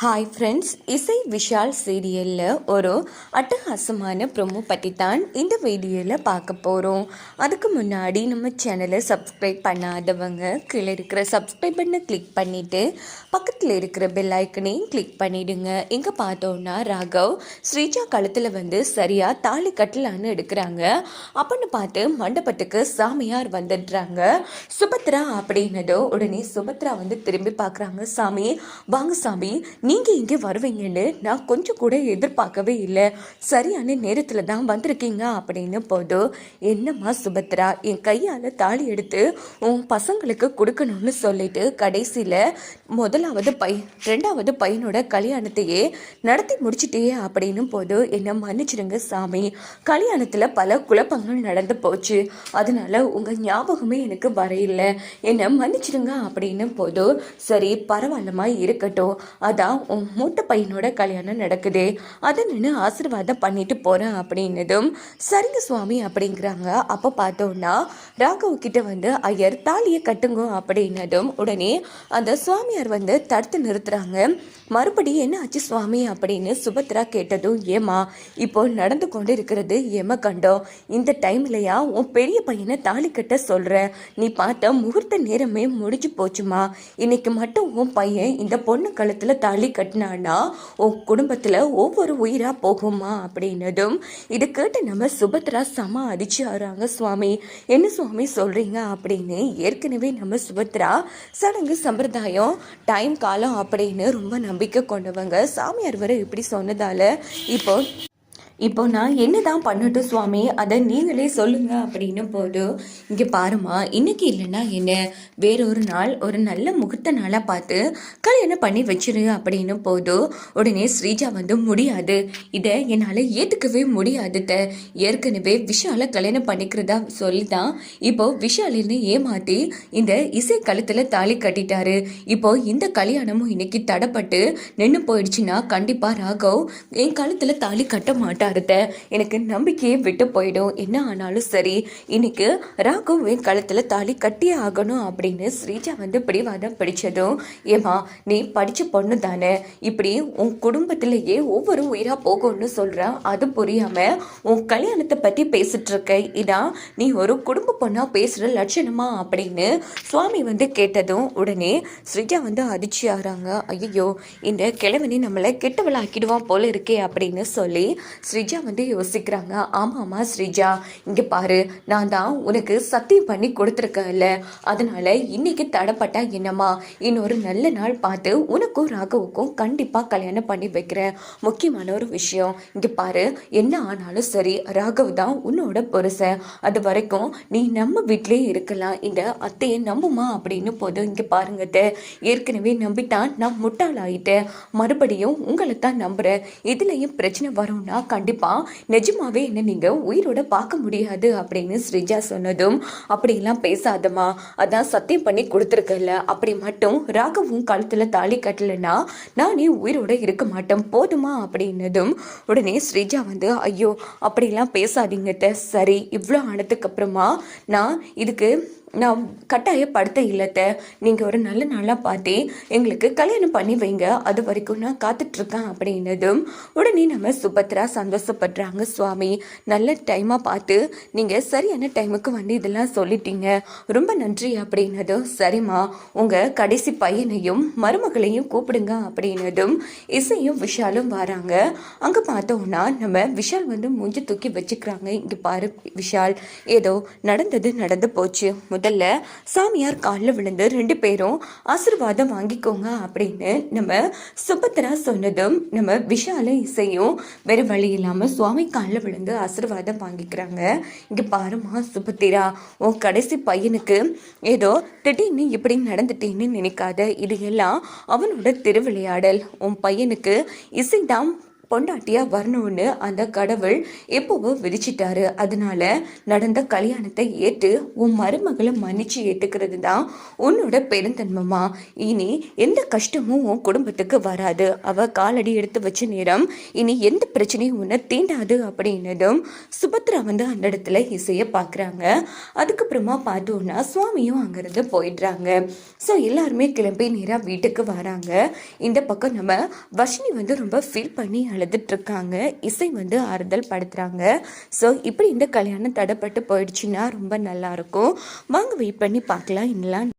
Hi friends இசை விஷால் சீரியலில் ஒரு அட்டகாசமான ப்ரொமோ பற்றி தான் இந்த வீடியோவில் பார்க்க போகிறோம் அதுக்கு முன்னாடி நம்ம சேனலை சப்ஸ்கிரைப் பண்ணாதவங்க கீழே இருக்கிற சப்ஸ்கிரைப் பண்ண கிளிக் பண்ணிவிட்டு பக்கத்தில் இருக்கிற பெல் ஐக்கனையும் கிளிக் பண்ணிவிடுங்க இங்கே பார்த்தோன்னா ராகவ் ஸ்ரீஜா காலத்தில் வந்து சரியாக தாலி கட்டலான்னு எடுக்கிறாங்க. அப்படின்னு பார்த்து மண்டபத்துக்கு சாமியார் வந்துடுறாங்க. சுபத்ரா அப்படின்னதோ உடனே சுபத்ரா வந்து திரும்பி பார்க்குறாங்க. சாமி வாங்க சாமி நீங்கள் இங்கே வருவீங்கன்னு நான் கொஞ்சம் கூட எதிர்பார்க்கவே இல்லை. சரியான நேரத்தில் தான் வந்திருக்கீங்க அப்படின்னு போதும் என்னம்மா சுபத்ரா என் கையால் தாலி எடுத்து உன் பசங்களுக்கு கொடுக்கணும்னு சொல்லிட்டு கடைசியில் முதலாவது பை ரெண்டாவது பையனோட கல்யாணத்தையே நடத்தி முடிச்சிட்டே அப்படின்னு போது என்னை மன்னிச்சிடுங்க சாமி. கல்யாணத்தில் பல குழப்பங்கள் நடந்து போச்சு. அதனால உங்கள் ஞாபகமே எனக்கு வரையில்லை என்னை மன்னிச்சிடுங்க அப்படின்னு போதும் சரி பரவாயில்லமா இருக்கட்டும். அதான் உன் மூத்த பையனோட கல்யாணம் நடக்குது. அதை நின்று ஆசீர்வாதம் பண்ணிட்டு போகிறேன் அப்படின்னதும் சரிங்க சுவாமி அப்படிங்கிறாங்க. அப்போ பார்த்தோன்னா ராகவ் கிட்ட வந்து ஐயர் தாலியை கட்டுங்க அப்படின்னதும் உடனே அந்த சுவாமியார் வந்து தடுத்து நிறுத்துறாங்க. மறுபடியும் என்ன ஆச்சு சுவாமி? அப்படின்னு சுபத்ரா கேட்டதும் ஏமா இப்போ நடந்து கொண்டு இருக்கிறது ஏம கண்டோம் இந்த டைம்லையா உன் பெரிய பையனை தாலி கட்ட சொல்ற. நீ பார்த்த முகூர்த்த நேரமே முடிஞ்சு போச்சுமா. இன்னைக்கு மட்டும் உன் பையன் இந்த பொண்ணு கழுத்துல தாலி கட்டினானா உன் குடும்பத்துல ஒவ்வொரு உயிரா போகுமா அப்படின்னதும் இது கேட்டு நம்ம சுபத்ரா சம அடிச்சு ஆறாங்க சுவாமி. என்ன சுவாமி சொல்றீங்க அப்படின்னு ஏற்கனவே நம்ம சுபத்ரா சடங்கு சம்பிரதாயம் டைம் காலம் அப்படின்னு ரொம்ப நம்பிக்கை கொண்டவங்க. சாமியார் வரை இப்படி சொன்னதால இப்போ இப்போ நான் என்ன தான் பண்ணட்டும் சுவாமி அதை நீங்களே சொல்லுங்க அப்படின்னு போதும் இங்கே பாருமா இன்னைக்கு இல்லைன்னா என்ன? வேறொரு நாள் ஒரு நல்ல முகூர்த்த நாளாக பார்த்து கல்யாணம் பண்ணி வச்சிரு அப்படின்னு போதும் உடனே ஸ்ரீஜா வந்து முடியாது. இதை என்னால் ஏற்றுக்கவே முடியாது த ஏற்கனவே விஷாலை கல்யாணம் பண்ணிக்கிறதா சொல்லி தான் இப்போ விஷாலின்னு ஏமாற்றி இந்த இசை கழுத்தில் தாலி கட்டிட்டாரு. இப்போ இந்த கல்யாணமும் இன்னைக்கு தடப்பட்டு நின்று போயிடுச்சுன்னா கண்டிப்பாக ராகவ் என் கழுத்தில் தாலி கட்ட மாட்டாருத்த எனக்கு நம்பிக்கையே விட்டு போயிடும். என்ன ஆனாலும் சரி இன்னைக்கு ராகுவின் கழுத்தில் தாலி கட்டியே ஆகணும் அப்படின்னு ஸ்ரீஜா வந்து பிடிவாதம் பிடிச்சதும் ஏமா நீ படித்த பொண்ணு தானே. இப்படி உன் குடும்பத்திலேயே ஒவ்வொரு உயிராக போகும்னு சொல்கிற அது புரியாமல் உன் கல்யாணத்தை பற்றி பேசிட்டு இருக்க. இதான் நீ ஒரு குடும்ப பொண்ணாக பேசுகிற லட்சணமா அப்படின்னு சுவாமி வந்து கேட்டதும் உடனே ஸ்ரீஜா வந்து அதிர்ச்சி ஆகிறாங்க ஐயோ இந்த கிழவனி நம்மளை கெட்டவளாக்கிடுவான் போல இருக்கே அப்படின்னு சொல்லி ஸ்ரீஜா வந்து யோசிக்கிறாங்க ஆமாம் ஆமாம் ஸ்ரீஜா இங்கே பாரு நான் தான் உனக்கு சத்தியம் பண்ணி கொடுத்துருக்கேன்ல. அதனால் இன்னைக்கு தடப்பட்டா என்னம்மா? இன்னொரு நல்ல நாள் பார்த்து உனக்கும் ராகவுக்கும் கண்டிப்பாக கல்யாணம் பண்ணி வைக்கிறேன். முக்கியமான ஒரு விஷயம் இங்கே பாரு என்ன ஆனாலும் சரி ராகவ் தான் உன்னோட புருஷன். அது வரைக்கும் நீ நம்ம வீட்டிலே இருக்கலாம். இந்த அத்தையை நம்புமா? அப்படின்னு போதும் இங்கே பாருங்க ஏற்கனவே நம்பித்தான் நான் முட்டாளாயிட்டேன். மறுபடியும் உங்களை தான் நம்புகிறேன் இதுலேயும் பிரச்சனை வரும்னா கண்டிப்பாக நிஜமாவே என்ன நீங்கள் உயிரோட பார்க்க முடியாது அப்படின்னு ஸ்ரீஜா சொன்னதும் அப்படிலாம் பேசாதம்மா. அதான் சத்தியம் பண்ணி கொடுத்துருக்கல அப்படி மட்டும் ராகவும் கழுத்தில் தாலி கட்டலைன்னா நானே உயிரோட இருக்க மாட்டேன். போதுமா அப்படின்னதும் உடனே ஸ்ரீஜா வந்து ஐயோ அப்படிலாம் பேசாதீங்க சரி இவ்வளோ ஆனதுக்கு அப்புறமா நான் இதுக்கு நான் கட்டாயப்படுத்த இல்லத்தை நீங்கள் ஒரு நல்ல நாளாக பார்த்தே எங்களுக்கு கல்யாணம் பண்ணி வைங்க. அது வரைக்கும் நான் காத்துட்ருக்கேன் அப்படின்னதும் உடனே நம்ம சுபத்ரா சந்தோஷப்படுறாங்க சுவாமி. நல்ல டைமாக பார்த்து நீங்கள் சரியான டைமுக்கு வந்து இதெல்லாம் சொல்லிட்டீங்க. ரொம்ப நன்றி அப்படின்னதும் சரிம்மா உங்கள் கடைசி பையனையும் மருமகளையும் கூப்பிடுங்க அப்படின்னதும் இசையும் விஷாலும் வராங்க. அங்கே பார்த்தோம்னா நம்ம விஷால் வந்து மூஞ்சி தூக்கி வச்சுக்கிறாங்க. இங்கே பாரு விஷால் ஏதோ நடந்தது நடந்து போச்சு. முதல்ல சாமியார் காலில் விழுந்து ரெண்டு பேரும் ஆசீர்வாதம் வாங்கிக்கோங்க அப்படின்னு நம்ம சுபத்ரா சொன்னதும் நம்ம விஷால இசையும் வேற வழி இல்லாமல் சுவாமி காலில் விழுந்து ஆசீர்வாதம் வாங்கிக்கிறாங்க. இங்கே பாருமா சுபத்திரா உன் கடைசி பையனுக்கு ஏதோ திடீர்னு இப்படி நடந்துட்டேன்னு நினைக்காத. இது எல்லாம் அவனோட திருவிளையாடல். உன் பையனுக்கு இசைதான் பொண்டாட்டியாக வரணும்னு அந்த கடவுள் எப்போவோ விதிச்சிட்டாரு. அதனால நடந்த கல்யாணத்தை ஏற்று உன் மருமகளை மன்னிச்சு ஏற்றுக்கிறது தான் உன்னோட பெருந்தன்மமா. இனி எந்த கஷ்டமும் உன் குடும்பத்துக்கு வராது. அவ காலடி எடுத்து வச்ச நேரம் இனி எந்த பிரச்சனையும் உன்னை தீண்டாது அப்படின்னதும் சுபத்ரா வந்து அந்த இடத்துல இசையை பார்க்குறாங்க அதுக்கப்புறமா பார்த்தோன்னா சுவாமியும் அங்கேருந்து போயிடுறாங்க. ஸோ எல்லாருமே கிளம்பி நேராக வீட்டுக்கு வராங்க. இந்த பக்கம் நம்ம வர்ஷினி வந்து ரொம்ப ஃபீல் பண்ணி அழுதுட்டு இருக்காங்க இசை வந்து ஆறுதல் படுத்துறாங்க. ஸோ இப்படி இந்த கல்யாணம் தடைப்பட்டு போயிடுச்சுன்னா ரொம்ப நல்லா இருக்கும் வாங்க வெயிட் பண்ணி பார்க்கலாம். இன்னலாம்